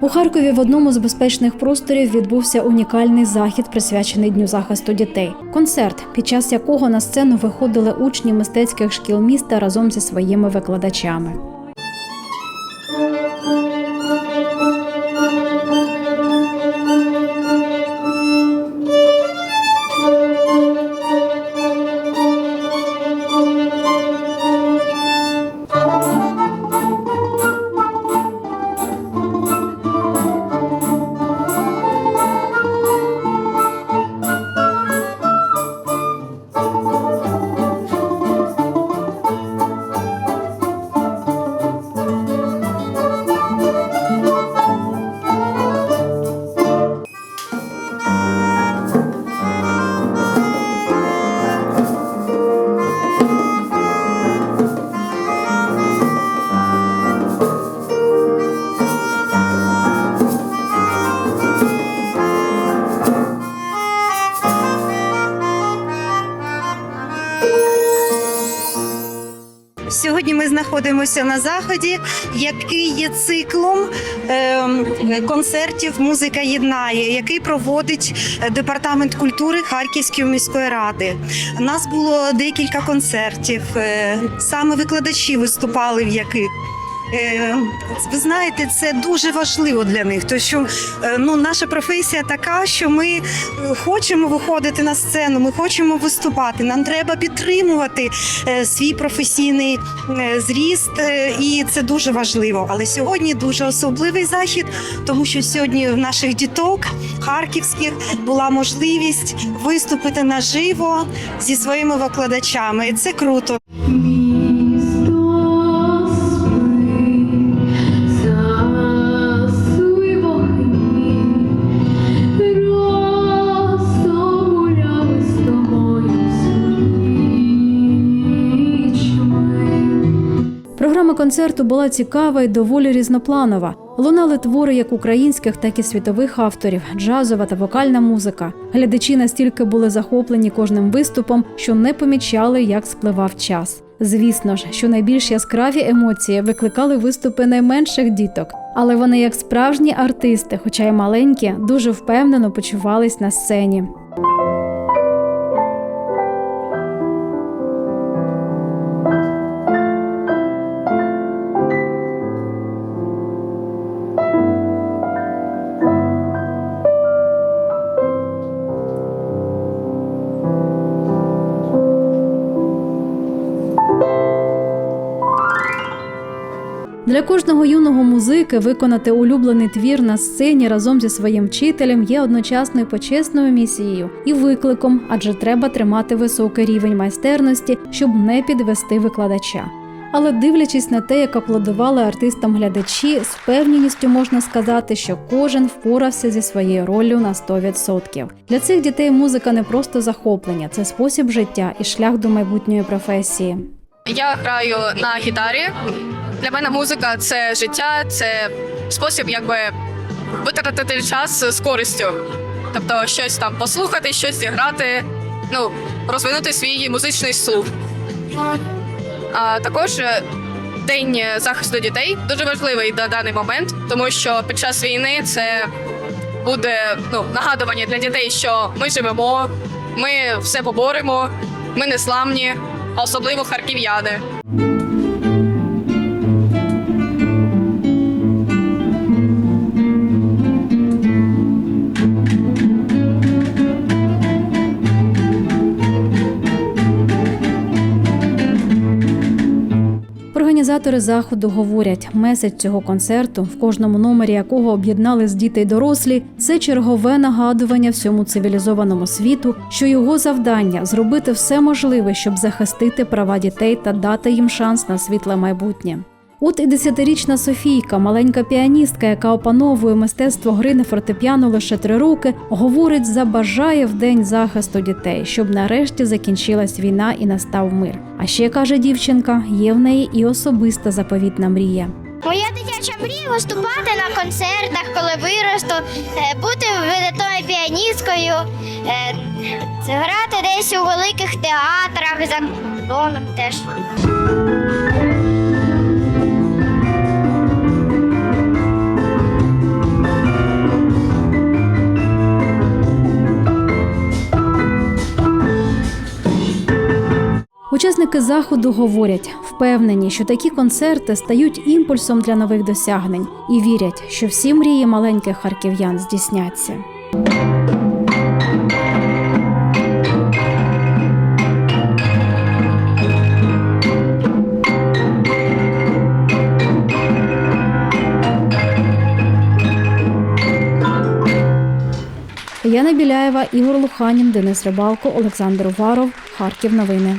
У Харкові в одному з безпечних просторів відбувся унікальний захід, присвячений Дню захисту дітей. Концерт, під час якого на сцену виходили учні мистецьких шкіл міста разом зі своїми викладачами. Ми знаходимося на заході, який є циклом ем, концертів Музика єднає, який проводить е, департамент культури Харківської міської ради. У нас було декілька концертів. е, Саме викладачі виступали в яких. Е, Ви знаєте, це дуже важливо для них, тому що е, ну, наша професія така, що ми е, хочемо виходити на сцену, ми хочемо виступати. Нам треба підтримувати е, свій професійний зріст, і це дуже важливо. Але сьогодні дуже особливий захід, тому що сьогодні в наших діток харківських була можливість виступити наживо зі своїми викладачами. Це круто. Концерту була цікава і доволі різнопланова. Лунали твори як українських, так і світових авторів, джазова та вокальна музика. Глядачі настільки були захоплені кожним виступом, що не помічали, як спливав час. Звісно ж, що найбільш яскраві емоції викликали виступи найменших діток, але вони, як справжні артисти, хоча й маленькі, дуже впевнено почувались на сцені. Для кожного юного музики виконати улюблений твір на сцені разом зі своїм вчителем є одночасною почесною місією і викликом, адже треба тримати високий рівень майстерності, щоб не підвести викладача. Але дивлячись на те, як аплодували артистам глядачі, з певністю можна сказати, що кожен впорався зі своєю роллю на 100%. Для цих дітей музика не просто захоплення, це спосіб життя і шлях до майбутньої професії. Я граю на гітарі. Для мене музика це життя, це спосіб якби витратити час з користю. Тобто щось там послухати, щось зіграти, ну, розвинути свій музичний слух. А також е, День захисту дітей дуже важливий на даний момент, тому що під час війни це буде ну, нагадування для дітей, що ми живемо, ми все поборемо, ми не сламні, а особливо харків'яни. Організатори заходу говорять, меседж цього концерту, в кожному номері якого об'єднали з діти й дорослі, це чергове нагадування всьому цивілізованому світу, що його завдання зробити все можливе, щоб захистити права дітей та дати їм шанс на світле майбутнє. От і десятирічна Софійка, маленька піаністка, яка опановує мистецтво гри на фортепіано лише три роки, говорить, забажає в день захисту дітей, щоб нарешті закінчилась війна і настав мир. А ще каже дівчинка, є в неї і особиста заповітна мрія. Моя дитяча мрія виступати на концертах, коли виросту, е, бути видатною піаністкою, е, грати десь у великих театрах за кордоном теж. Учасники заходу говорять, впевнені, що такі концерти стають імпульсом для нових досягнень і вірять, що всі мрії маленьких харків'ян здійсняться. Яна Біляєва, Ігор Луханін, Денис Рибалко, Олександр Уваров, Харків. Новини.